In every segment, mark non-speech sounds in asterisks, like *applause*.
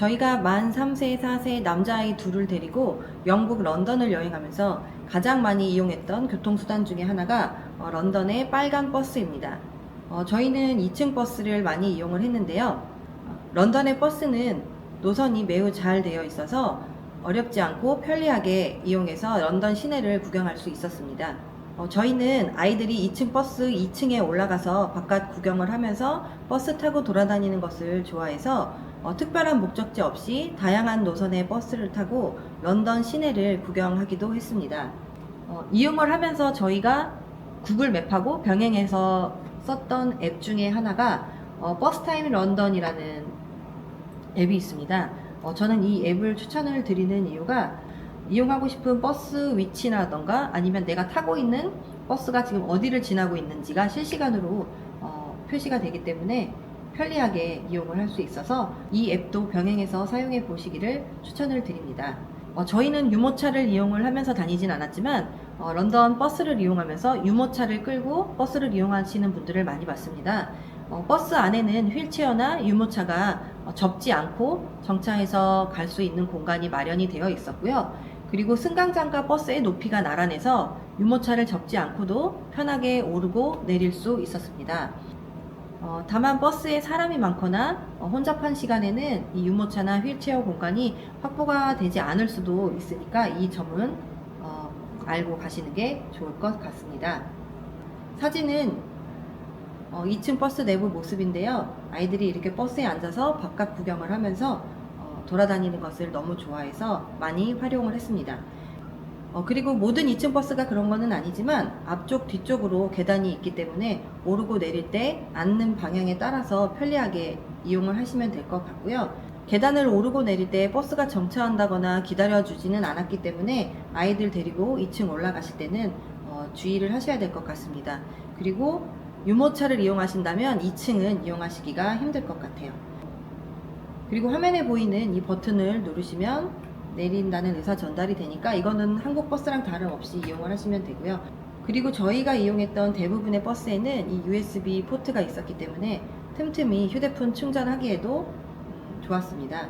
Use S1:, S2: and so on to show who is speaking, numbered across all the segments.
S1: 저희가 만 3세, 4세 남자아이 둘을 데리고 영국 런던을 여행하면서 가장 많이 이용했던 교통수단 중에 하나가 어, 런던의 빨간 버스입니다. 어, 저희는 2층 버스를 많이 이용을 했는데요. 어, 런던의 버스는 노선이 매우 잘 되어 있어서 어렵지 않고 편리하게 이용해서 런던 시내를 구경할 수 있었습니다. 어, 저희는 아이들이 2층 버스 2층에 올라가서 바깥 구경을 하면서 버스 타고 돌아다니는 것을 좋아해서 어, 특별한 목적지 없이 다양한 노선의 버스를 타고 런던 시내를 구경하기도 했습니다. 어, 이용을 하면서 저희가 구글 맵하고 병행해서 썼던 앱 중에 하나가 어, 버스타임 런던이라는 앱이 있습니다. 어, 저는 이 앱을 추천을 드리는 이유가 이용하고 싶은 버스 위치라던가 아니면 내가 타고 있는 버스가 지금 어디를 지나고 있는지가 실시간으로 어, 표시가 되기 때문에 편리하게 이용을 할 수 있어서 이 앱도 병행해서 사용해 보시기를 추천을 드립니다. 어, 저희는 유모차를 이용을 하면서 다니진 않았지만 어, 런던 버스를 이용하면서 유모차를 끌고 버스를 이용하시는 분들을 많이 봤습니다. 어, 버스 안에는 휠체어나 유모차가 어, 접지 않고 정차해서 갈 수 있는 공간이 마련이 되어 있었고요. 그리고 승강장과 버스의 높이가 나란해서 유모차를 접지 않고도 편하게 오르고 내릴 수 있었습니다. 어, 다만 버스에 사람이 많거나 어, 혼잡한 시간에는 이 유모차나 휠체어 공간이 확보가 되지 않을 수도 있으니까 이 점은 어, 알고 가시는 게 좋을 것 같습니다. 사진은 어, 2층 버스 내부 모습인데요. 아이들이 이렇게 버스에 앉아서 바깥 구경을 하면서 어, 돌아다니는 것을 너무 좋아해서 많이 활용을 했습니다. 어, 그리고 모든 2층 버스가 그런 거는 아니지만 앞쪽 뒤쪽으로 계단이 있기 때문에 오르고 내릴 때 앉는 방향에 따라서 편리하게 이용을 하시면 될 것 같고요. 계단을 오르고 내릴 때 버스가 정차한다거나 기다려주지는 않았기 때문에 아이들 데리고 2층 올라가실 때는 어, 주의를 하셔야 될 것 같습니다. 그리고 유모차를 이용하신다면 2층은 이용하시기가 힘들 것 같아요. 그리고 화면에 보이는 이 버튼을 누르시면 내린다는 의사 전달이 되니까 이거는 한국 버스랑 다름없이 이용을 하시면 되고요. 그리고 저희가 이용했던 대부분의 버스에는 이 USB 포트가 있었기 때문에 틈틈이 휴대폰 충전하기에도 음, 좋았습니다.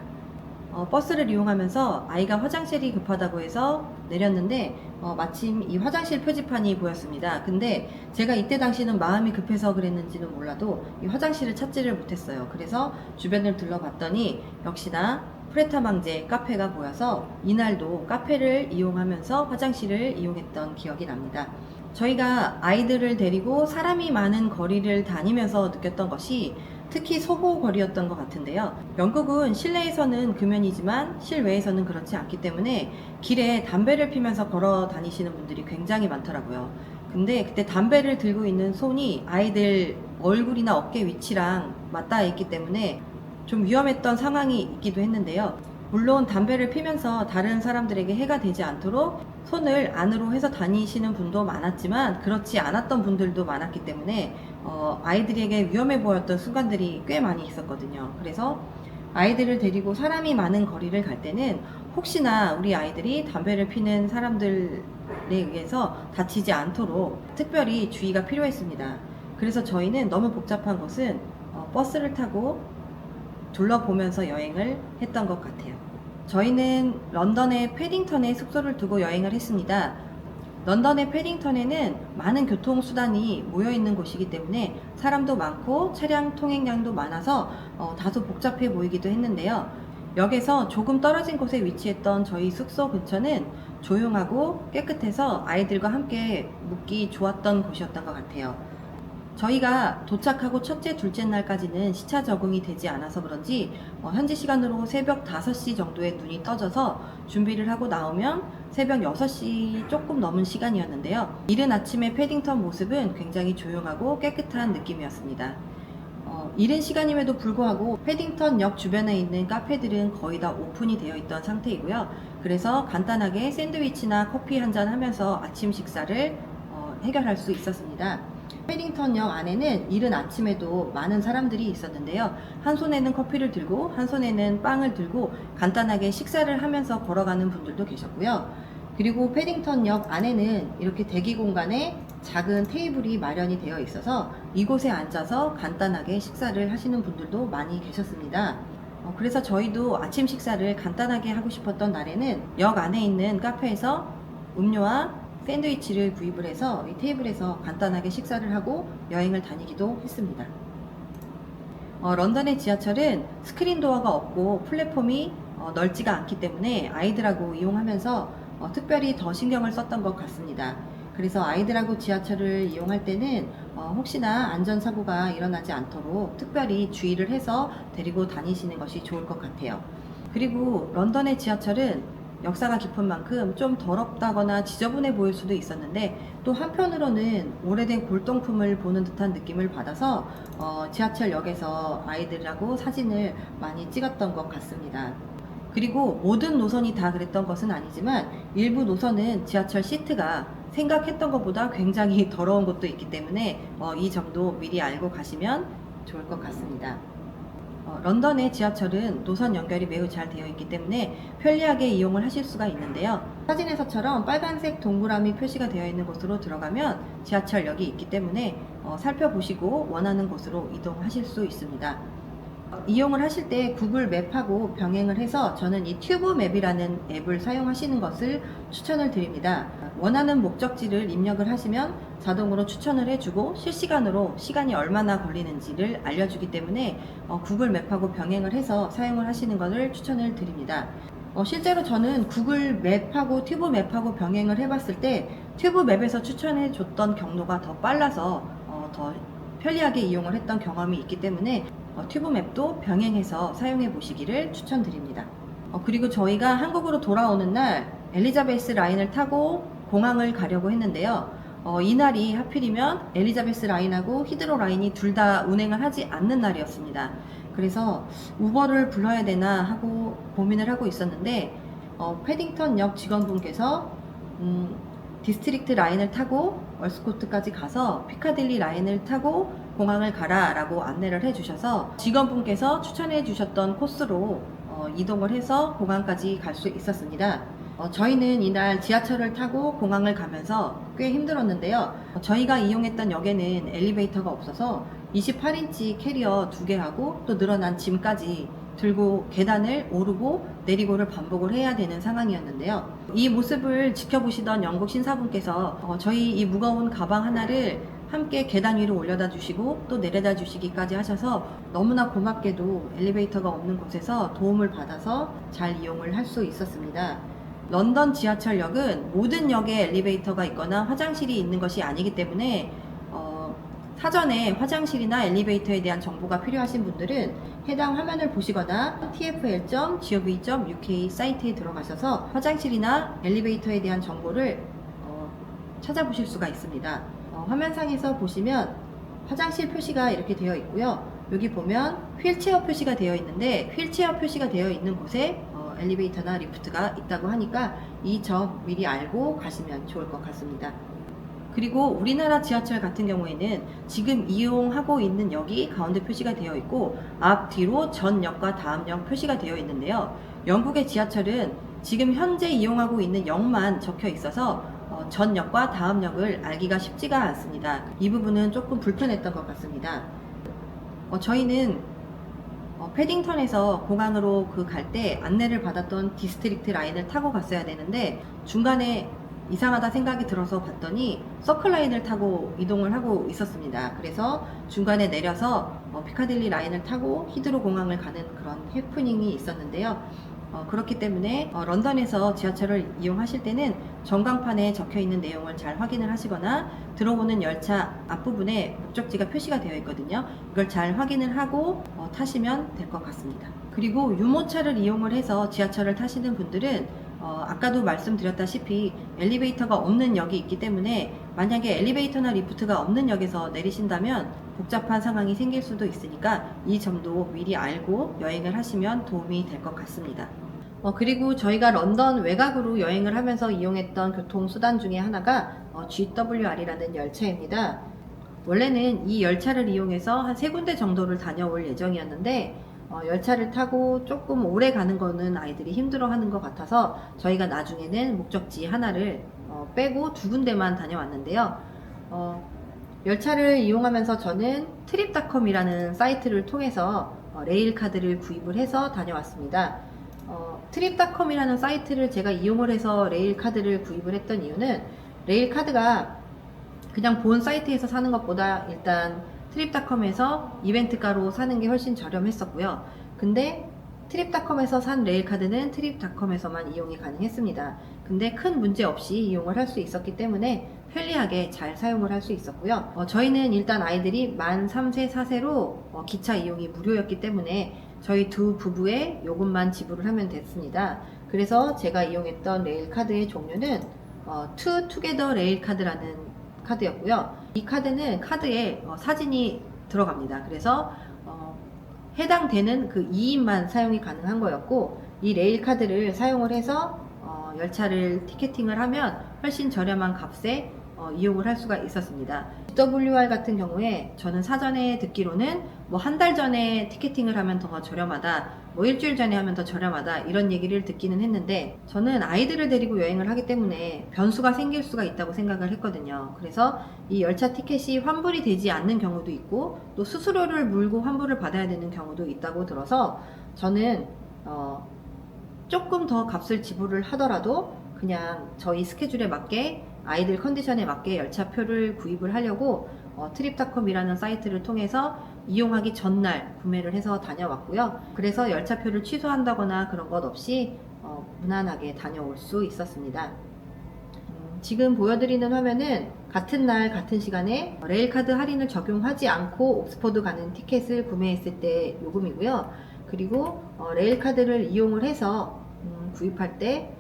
S1: 어, 버스를 이용하면서 아이가 화장실이 급하다고 해서 내렸는데 어, 마침 이 화장실 표지판이 보였습니다. 근데 제가 이때 당시는 마음이 급해서 그랬는지는 몰라도 이 화장실을 찾지를 못했어요. 그래서 주변을 둘러봤더니 역시나 프레타망제 카페가 보여서 이날도 카페를 이용하면서 화장실을 이용했던 기억이 납니다. 저희가 아이들을 데리고 사람이 많은 거리를 다니면서 느꼈던 것이 특히 소호 거리였던 것 같은데요. 영국은 실내에서는 금연이지만 실외에서는 그렇지 않기 때문에 길에 담배를 피면서 걸어 다니시는 분들이 굉장히 많더라고요. 근데 그때 담배를 들고 있는 손이 아이들 얼굴이나 어깨 위치랑 맞닿아 있기 때문에 좀 위험했던 상황이 있기도 했는데요. 물론 담배를 피면서 다른 사람들에게 해가 되지 않도록 손을 안으로 해서 다니시는 분도 많았지만 그렇지 않았던 분들도 많았기 때문에 어, 아이들에게 위험해 보였던 순간들이 꽤 많이 있었거든요. 그래서 아이들을 데리고 사람이 많은 거리를 갈 때는 혹시나 우리 아이들이 담배를 피는 사람들에 의해서 다치지 않도록 특별히 주의가 필요했습니다. 그래서 저희는 너무 복잡한 것은 어, 버스를 타고 둘러보면서 여행을 했던 것 같아요. 저희는 런던의 패딩턴에 숙소를 두고 여행을 했습니다. 런던의 패딩턴에는 많은 교통수단이 모여있는 곳이기 때문에 사람도 많고 차량 통행량도 많아서 어, 다소 복잡해 보이기도 했는데요. 역에서 조금 떨어진 곳에 위치했던 저희 숙소 근처는 조용하고 깨끗해서 아이들과 함께 묵기 좋았던 곳이었던 것 같아요. 저희가 도착하고 첫째, 둘째 날까지는 시차 적응이 되지 않아서 그런지 어, 현지 시간으로 새벽 5시 정도에 눈이 떠져서 준비를 하고 나오면 새벽 6시 조금 넘은 시간이었는데요. 이른 아침의 패딩턴 모습은 굉장히 조용하고 깨끗한 느낌이었습니다. 어, 이른 시간임에도 불구하고 패딩턴 역 주변에 있는 카페들은 거의 다 오픈이 되어 있던 상태이고요. 그래서 간단하게 샌드위치나 커피 한 잔 하면서 아침 식사를 어, 해결할 수 있었습니다. 패딩턴역 안에는 이른 아침에도 많은 사람들이 있었는데요. 한 손에는 커피를 들고 한 손에는 빵을 들고 간단하게 식사를 하면서 걸어가는 분들도 계셨고요. 그리고 패딩턴역 안에는 이렇게 대기 공간에 작은 테이블이 마련이 되어 있어서 이곳에 앉아서 간단하게 식사를 하시는 분들도 많이 계셨습니다. 어, 그래서 저희도 아침 식사를 간단하게 하고 싶었던 날에는 역 안에 있는 카페에서 음료와 샌드위치를 구입을 해서 이 테이블에서 간단하게 식사를 하고 여행을 다니기도 했습니다. 어, 런던의 지하철은 스크린 도어가 없고 플랫폼이 어, 넓지가 않기 때문에 아이들하고 이용하면서 어, 특별히 더 신경을 썼던 것 같습니다. 그래서 아이들하고 지하철을 이용할 때는 어, 혹시나 안전사고가 일어나지 않도록 특별히 주의를 해서 데리고 다니시는 것이 좋을 것 같아요. 그리고 런던의 지하철은 역사가 깊은 만큼 좀 더럽다거나 지저분해 보일 수도 있었는데 또 한편으로는 오래된 골동품을 보는 듯한 느낌을 받아서 어, 지하철역에서 아이들하고 사진을 많이 찍었던 것 같습니다. 그리고 모든 노선이 다 그랬던 것은 아니지만 일부 노선은 지하철 시트가 생각했던 것보다 굉장히 *laughs* 더러운 곳도 있기 때문에 어, 이 점도 미리 알고 가시면 좋을 것 같습니다. 어, 런던의 지하철은 노선 연결이 매우 잘 되어 있기 때문에 편리하게 이용을 하실 수가 있는데요. 사진에서처럼 빨간색 동그라미 표시가 되어 있는 곳으로 들어가면 지하철역이 있기 때문에 어, 살펴보시고 원하는 곳으로 이동하실 수 있습니다. 어, 이용을 하실 때 구글 맵하고 병행을 해서 저는 이 튜브 맵이라는 앱을 사용하시는 것을 추천을 드립니다. 원하는 목적지를 입력을 하시면 자동으로 추천을 해주고 실시간으로 시간이 얼마나 걸리는지를 알려주기 때문에 어, 구글 맵하고 병행을 해서 사용을 하시는 것을 추천을 드립니다. 어, 실제로 저는 구글 맵하고 튜브 맵하고 병행을 해봤을 때 튜브 맵에서 추천해 줬던 경로가 더 빨라서 어, 더 편리하게 이용을 했던 경험이 있기 때문에 어, 튜브 맵도 병행해서 사용해 보시기를 추천드립니다. 어, 그리고 저희가 한국으로 돌아오는 날 엘리자베스 라인을 타고 공항을 가려고 했는데요. 어, 이날이 하필이면 엘리자베스 라인하고 히드로 라인이 둘 다 운행을 하지 않는 날이었습니다. 그래서 우버를 불러야 되나 하고 고민을 하고 있었는데 어, 패딩턴역 직원분께서 음, 디스트릭트 라인을 타고 월스코트까지 가서 피카딜리 라인을 타고 공항을 가라 라고 안내를 해주셔서 직원분께서 추천해 주셨던 코스로 어, 이동을 해서 공항까지 갈 수 있었습니다. 어, 저희는 이날 지하철을 타고 공항을 가면서 꽤 힘들었는데요. 어, 저희가 이용했던 역에는 엘리베이터가 없어서 28인치 캐리어 두 개하고 또 늘어난 짐까지 들고 계단을 오르고 내리고를 반복을 해야 되는 상황이었는데요. 이 모습을 지켜보시던 영국 신사분께서 어, 저희 이 무거운 가방 하나를 함께 계단 위로 올려다 주시고 또 내려다 주시기까지 하셔서 너무나 고맙게도 엘리베이터가 없는 곳에서 도움을 받아서 잘 이용을 할 수 있었습니다. 런던 지하철역은 모든 역에 엘리베이터가 있거나 화장실이 있는 것이 아니기 때문에 어, 사전에 화장실이나 엘리베이터에 대한 정보가 필요하신 분들은 해당 화면을 보시거나 tfl.gov.uk 사이트에 들어가셔서 화장실이나 엘리베이터에 대한 정보를 어, 찾아보실 수가 있습니다. 어, 화면상에서 보시면 화장실 표시가 이렇게 되어 있고요. 여기 보면 휠체어 표시가 되어 있는데 휠체어 표시가 되어 있는 곳에 어, 엘리베이터나 리프트가 있다고 하니까 이 점 미리 알고 가시면 좋을 것 같습니다. 그리고 우리나라 지하철 같은 경우에는 지금 이용하고 있는 역이 가운데 표시가 되어 있고 앞, 뒤로 전 역과 다음 역 표시가 되어 있는데요. 영국의 지하철은 지금 현재 이용하고 있는 역만 적혀 있어서 어, 전 역과 다음 역을 알기가 쉽지가 않습니다. 이 부분은 조금 불편했던 것 같습니다. 어, 저희는 어, 패딩턴에서 공항으로 그 갈 때 안내를 받았던 디스트릭트 라인을 타고 갔어야 되는데 중간에 이상하다 생각이 들어서 봤더니 서클 라인을 타고 이동을 하고 있었습니다. 그래서 중간에 내려서 어, 피카딜리 라인을 타고 히드로 공항을 가는 그런 해프닝이 있었는데요. 어, 그렇기 때문에 어, 런던에서 지하철을 이용하실 때는 전광판에 적혀 있는 내용을 잘 확인을 하시거나 들어오는 열차 앞부분에 목적지가 표시가 되어 있거든요. 이걸 잘 확인을 하고 어, 타시면 될 것 같습니다. 그리고 유모차를 이용을 해서 지하철을 타시는 분들은 어, 아까도 말씀드렸다시피 엘리베이터가 없는 역이 있기 때문에 만약에 엘리베이터나 리프트가 없는 역에서 내리신다면 복잡한 상황이 생길 수도 있으니까 이 점도 미리 알고 여행을 하시면 도움이 될 것 같습니다. 어, 그리고 저희가 런던 외곽으로 여행을 하면서 이용했던 교통수단 중에 하나가 어, GWR이라는 열차입니다. 원래는 이 열차를 이용해서 한 세 군데 정도를 다녀올 예정이었는데 어, 열차를 타고 조금 오래 가는 거는 아이들이 힘들어 하는 것 같아서 저희가 나중에는 목적지 하나를 어, 빼고 두 군데만 다녀왔는데요. 어, 열차를 이용하면서 저는 트립닷컴이라는 사이트를 통해서 어, 어, 레일 카드를 구입을 해서 다녀왔습니다. 어, 트립닷컴이라는 사이트를 제가 이용을 해서 레일 카드를 구입을 했던 이유는 레일 카드가 그냥 본 사이트에서 사는 것보다 일단 트립닷컴에서 이벤트가로 사는 게 훨씬 저렴했었고요. 근데 트립닷컴에서 산 레일 카드는 트립닷컴에서만 이용이 가능했습니다. 근데 큰 문제 없이 이용을 할 수 있었기 때문에 편리하게 잘 사용을 할 수 있었고요. 어, 저희는 일단 아이들이 만 3세, 4세로 어, 기차 이용이 무료였기 때문에 저희 두 부부의 요금만 지불을 하면 됐습니다. 그래서 제가 이용했던 레일 카드의 종류는 어, 투 투게더 레일 카드라는 카드였고요. 이 카드는 카드에 어, 사진이 들어갑니다. 그래서 어, 해당되는 그 2인만 사용이 가능한 거였고 이 레일 카드를 사용을 해서 어, 열차를 티켓팅을 하면 훨씬 저렴한 값에 어, 이용을 할 수가 있었습니다. GWR 같은 경우에 저는 사전에 듣기로는 뭐 한 달 전에 티켓팅을 하면 더 저렴하다, 뭐 일주일 전에 하면 더 저렴하다 이런 얘기를 듣기는 했는데 저는 아이들을 데리고 여행을 하기 때문에 변수가 생길 수가 있다고 생각을 했거든요. 그래서 이 열차 티켓이 환불이 되지 않는 경우도 있고 또 수수료를 물고 환불을 받아야 되는 경우도 있다고 들어서 저는 어, 조금 더 값을 지불을 하더라도 그냥 저희 스케줄에 맞게 아이들 컨디션에 맞게 열차표를 구입을 하려고 어, 트립닷컴이라는 사이트를 통해서 이용하기 전날 구매를 해서 다녀왔고요. 그래서 열차표를 취소한다거나 그런 것 없이 어, 무난하게 다녀올 수 있었습니다. 음, 지금 보여드리는 화면은 같은 날 같은 시간에 레일카드 할인을 적용하지 않고 옥스퍼드 가는 티켓을 구매했을 때 요금이고요. 그리고 어, 레일카드를 이용을 해서 음, 구입할 때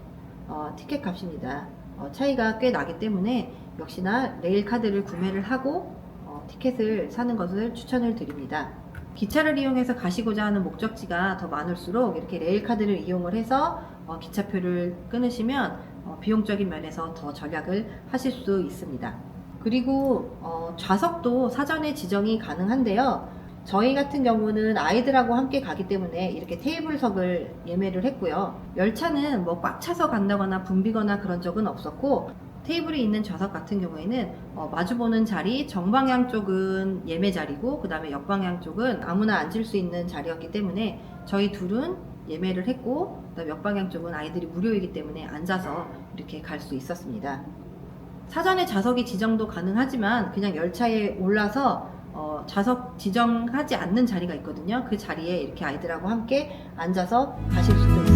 S1: 어, 티켓 값입니다. 어, 차이가 꽤 나기 때문에 역시나 레일 카드를 구매를 하고 어, 티켓을 사는 것을 추천을 드립니다. 기차를 이용해서 가시고자 하는 목적지가 더 많을수록 이렇게 레일 카드를 이용을 해서 어, 기차표를 끊으시면 어, 비용적인 면에서 더 절약을 하실 수 있습니다. 그리고 어, 좌석도 사전에 지정이 가능한데요. 저희 같은 경우는 아이들하고 함께 가기 때문에 이렇게 테이블석을 예매를 했고요. 열차는 뭐 꽉 차서 간다거나 붐비거나 그런 적은 없었고 테이블이 있는 좌석 같은 경우에는 어, 마주보는 자리 정방향 쪽은 예매 자리고 그 다음에 역방향 쪽은 아무나 앉을 수 있는 자리였기 때문에 저희 둘은 예매를 했고 그다음에 역방향 쪽은 아이들이 무료이기 때문에 앉아서 이렇게 갈 수 있었습니다. 사전에 좌석이 지정도 가능하지만 그냥 열차에 올라서 어, 좌석 지정하지 않는 자리가 있거든요. 그 자리에 이렇게 아이들하고 함께 앉아서 가실 수도